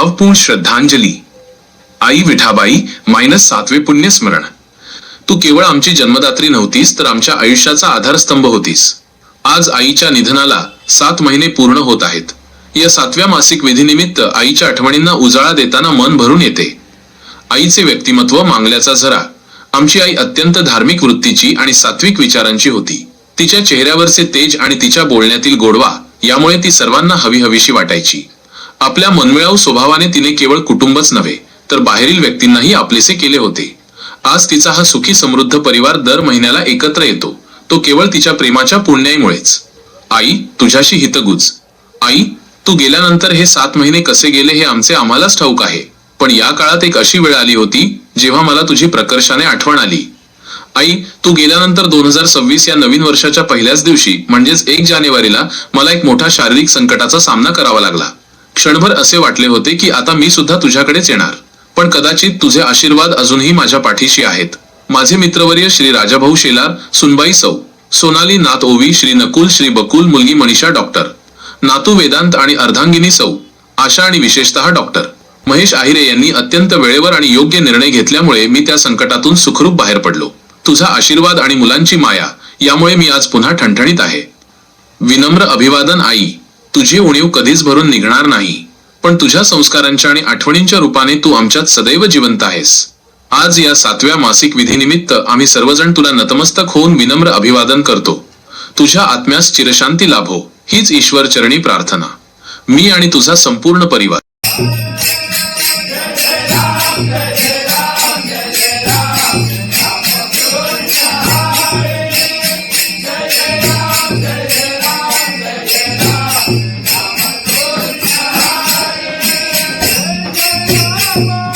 भावपूर्ण श्रद्धांजली. आई विठाबाई मायनस सातवे पुण्यस्मरण. तू केवळ आमची जन्मदात्री नव्हतीस तर आमच्या आयुष्याचा आधारस्तंभ होतीस. आज आईच्या निधनाला सात महिने पूर्ण होत आहेत. या सातव्या मासिक विधीनिमित्त आईच्या आठवणींना उजाळा देताना मन भरून येते. आईचे व्यक्तिमत्व मांगल्याचा झरा आमची आई अत्यंत धार्मिक वृत्तीची आणि सात्विक विचारांची होती. तिच्या चेहऱ्यावरचे तेज आणि तिच्या बोलण्यातील गोडवा यामुळे ती सर्वांना हवी हवीशी वाटायची. आपल्या मनमिळाऊ स्वभावाने तिने केवळ कुटुंबच नव्हे तर बाहेरील व्यक्तींनाही आपलेसे केले होते. आज तिचा हा सुखी समृद्ध परिवार दर महिन्याला एकत्र येतो. तो केवळ तिच्या प्रेमाच्या पुण्याईमुळेच. आई तुझ्याशी हितगुज. आई तू गेल्यानंतर हे सात महिने कसे गेले हे आमचे आम्हालाच ठाऊक आहे. पण या काळात एक अशी वेळ आली होती जेव्हा मला तुझी प्रकर्षाने आठवण आली. आई तू गेल्यानंतर दोन हजार सव्वीस या नवीन वर्षाच्या पहिल्याच दिवशी म्हणजेच एक जानेवारीला मला एक मोठा शारीरिक संकटाचा सामना करावा लागला. क्षणभर असे वाटले होते की आता मी सुद्धा तुझ्याकडेच येणार. पण कदाचित तुझे आशीर्वाद अजूनही माझ्या पाठीशी आहेत. माझे मित्रवर्य श्री राजाभाऊ शेलार सुनबाई सौ सोनाली नाथ ओवी श्री नकुल श्री बकुल मुलगी मनीषा डॉक्टर. नातू वेदांत आणि अर्धांगिनी सौ आशा आणि विशेषतः डॉक्टर. महेश आहिरे यांनी अत्यंत वेळेवर आणि योग्य निर्णय घेतल्यामुळे मी त्या संकटातून सुखरूप बाहेर पडलो. तुझा आशीर्वाद आणि मुलांची माया यामुळे मी आज पुन्हा ठणठणीत आहे. विनम्र अभिवादन आई. तुझी उणीव कधीच भरून निघणार नाही पण तुझ्या संस्कारांच्या आणि आठवणींच्या रूपाने तू आमच्यात सदैव जिवंत आहेस. आज या सातव्या मासिक विधीनिमित्त आम्ही सर्वजण तुला नतमस्तक होऊन विनम्र अभिवादन करतो. तुझ्या आत्म्यास चिरशांती लाभो हीच ईश्वर चरणी प्रार्थना. मी आणि तुझा संपूर्ण परिवार. Bye.